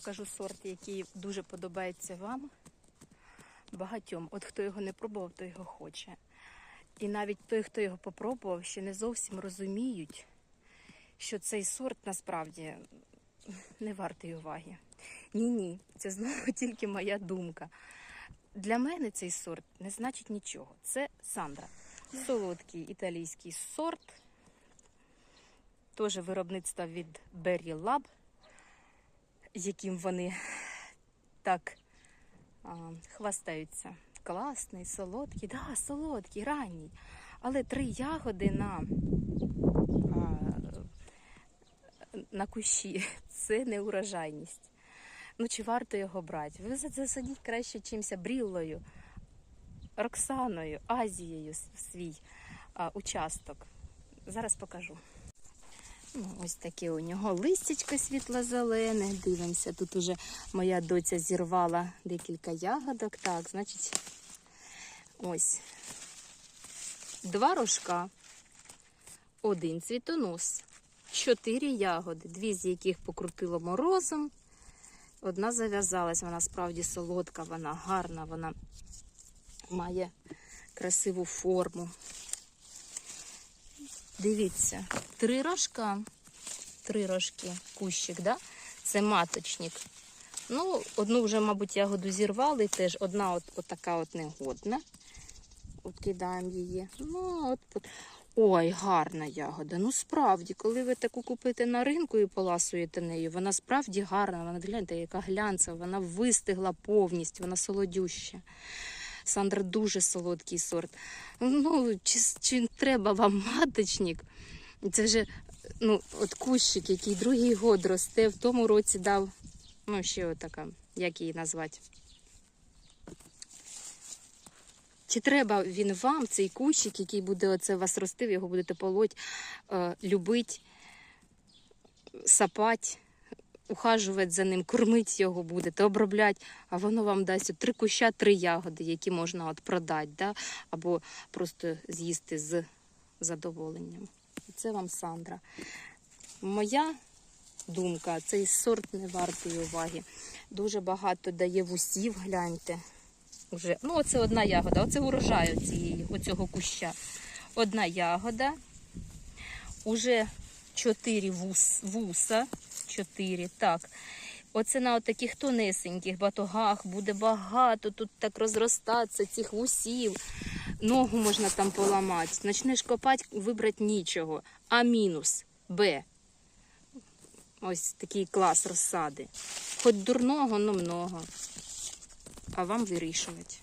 покажу сорт, який дуже подобається вам. Багатьом. От хто його не пробував, той його хоче. І навіть той, хто його попробував, ще не зовсім розуміють, що цей сорт насправді не вартий уваги. Ні, ні, це знову тільки моя думка. Для мене цей сорт не значить нічого. Це Сандра. Солодкий італійський сорт. Теж виробництво від Berry Lab, яким вони так а, хвастаються. Класний, солодкий, да, солодкий, ранній. Але три ягоди на, а, на кущі це не урожайність. Ну, чи варто його брати? Ви засадіть краще чимся бріллою, Роксаною, Азією свій а, участок. Зараз покажу. Ну, ось таке у нього листячко світло-зелене. Дивимося, тут уже моя доця зірвала декілька ягодок. Так, значить, ось два рожка, один цвітонос, чотири ягоди, дві з яких покрутило морозом. Одна зав'язалась, вона справді солодка, вона гарна, вона має красиву форму. Дивіться, три рожка, три рожки, кущик, да? це маточник. Ну, одну вже, мабуть, ягоду зірвали, теж одна от, от така от негодна. От кидаємо її. Ну, от, от. Ой, гарна ягода. Ну, справді, коли ви таку купите на ринку і поласуєте нею, вона справді гарна. Вона гляньте, яка глянцева, вона вистигла повністю, вона солодюща. Сандра дуже солодкий сорт. Ну, чи, чи треба вам маточник? Це вже ну, от кущик, який другий год росте, в тому році дав, ну, ще отака, як її назвати. Чи треба він вам, цей кущик, який буде оце вас рости, його будете полоть, е, любить, сапать, ухажувати за ним, кормити його будете, обробляти, а воно вам дасть три куща, три ягоди, які можна от продати, да? або просто з'їсти з задоволенням. Це вам Сандра. Моя думка, цей сорт не вартий уваги. Дуже багато дає вусів, гляньте. Уже. Ну, оце одна ягода, оце урожай цієї, оцього куща. Одна ягода. Уже чотири вус, вуса. Чотири, так. Оце на таких тонесеньких батогах буде багато, тут так розростатися цих вусів. Ногу можна там поламати. Начнеш копати, вибрати нічого. А мінус Б. Ось такий клас розсади. Хоч дурного, но много. А вам вирішувати.